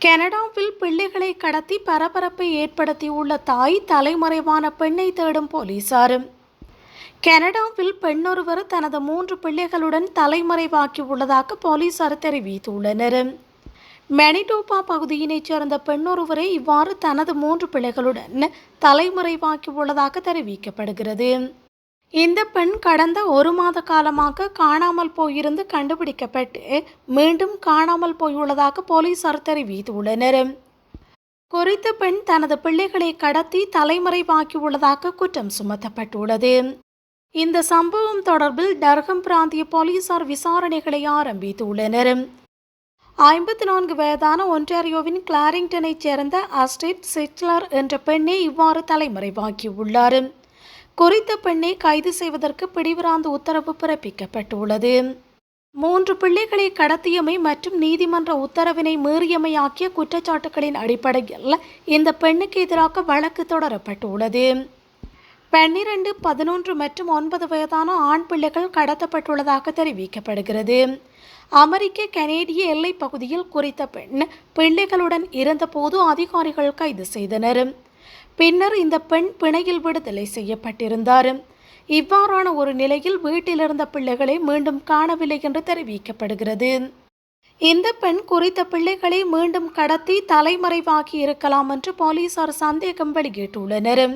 கனடாவில் பிள்ளைகளை கடத்தி பரபரப்பை ஏற்படுத்தியுள்ள தாய் தலைமறைவான பெண்ணை தேடும் போலீசார் கனடாவில் பெண்ணொருவர் தனது மூன்று பிள்ளைகளுடன் தலைமறைவாக்கியுள்ளதாக போலீசார் தெரிவித்துள்ளனர் மெனிடோபா பகுதியினைச் சேர்ந்த பெண்ணொருவரை இவ்வாறு தனது மூன்று பிள்ளைகளுடன் தலைமறைவாக்கியுள்ளதாக தெரிவிக்கப்படுகிறது. இந்த பெண் கடந்த ஒரு மாத காலமாக காணாமல் போயிருந்து கண்டுபிடிக்கப்பட்டு மீண்டும் காணாமல் போயுள்ளதாக போலீசார் தெரிவித்துள்ளனர். குறித்த பெண் தனது பிள்ளைகளை கடத்தி தலைமறைவாக்கியுள்ளதாக குற்றம் சுமத்தப்பட்டுள்ளது. இந்த சம்பவம் தொடர்பில் டர்கம் பிராந்திய போலீசார் விசாரணைகளை ஆரம்பித்துள்ளனர். ஐம்பத்தி நான்கு வயதான ஒன்டாரியோவின் கிளாரிங்டனைச் சேர்ந்த அஸ்டேட் சிட்லர் என்ற பெண்ணே இவ்வாறு தலைமறைவாக்கியுள்ளார். குறித்த பெண்ணை கைது செய்வதற்கு பிடிவிராந்து உத்தரவு பிறப்பிக்கப்பட்டுள்ளது. மூன்று பிள்ளைகளை கடத்தியமை மற்றும் நீதிமன்ற உத்தரவினை மீறியமை ஆகிய குற்றச்சாட்டுகளின் அடிப்படையில் இந்த பெண்ணுக்கு எதிராக வழக்கு தொடரப்பட்டுள்ளது. பன்னிரண்டு பதினொன்று மற்றும் ஒன்பது வயதான ஆண் பிள்ளைகள் கடத்தப்பட்டுள்ளதாக தெரிவிக்கப்படுகிறது. அமெரிக்க கனேடிய எல்லைப் பகுதியில் குறித்த பெண் பிள்ளைகளுடன் இருந்தபோது அதிகாரிகள் கைது செய்தனர். பின்னர் இந்த பெண் பிணையில் விடுதலை செய்யப்பட்டிருந்தார். இவ்வாறான ஒரு நிலையில் வீட்டில் இருந்த பிள்ளைகளை மீண்டும் காணவில்லை என்று தெரிவிக்கப்படுகிறது. இந்த பெண் குறித்த பிள்ளைகளை மீண்டும் கடத்தி தலைமறைவாக்கி இருக்கலாம் என்று போலீசார் சந்தேகம் வெளியிட்டுள்ளனர்.